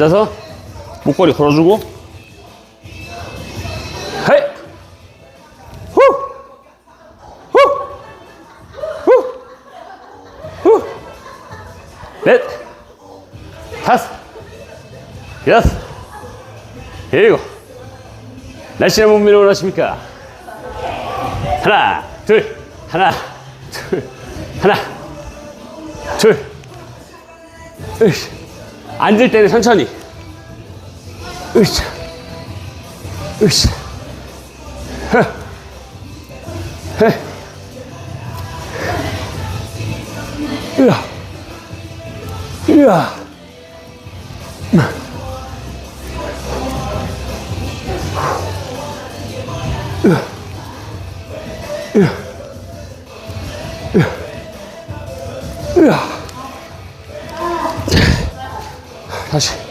앉아서 목걸이 걸어주고! 넷! 다섯! 여섯! 일곱! 날씬한 몸매를 원하십니까? 하나 둘! 하나 둘! 하나 둘! 으쌰. 앉을 때는 천천히. 으쌰. 으쌰. 으아. 으아. 으아. 으아. 으아. 으아. 다시.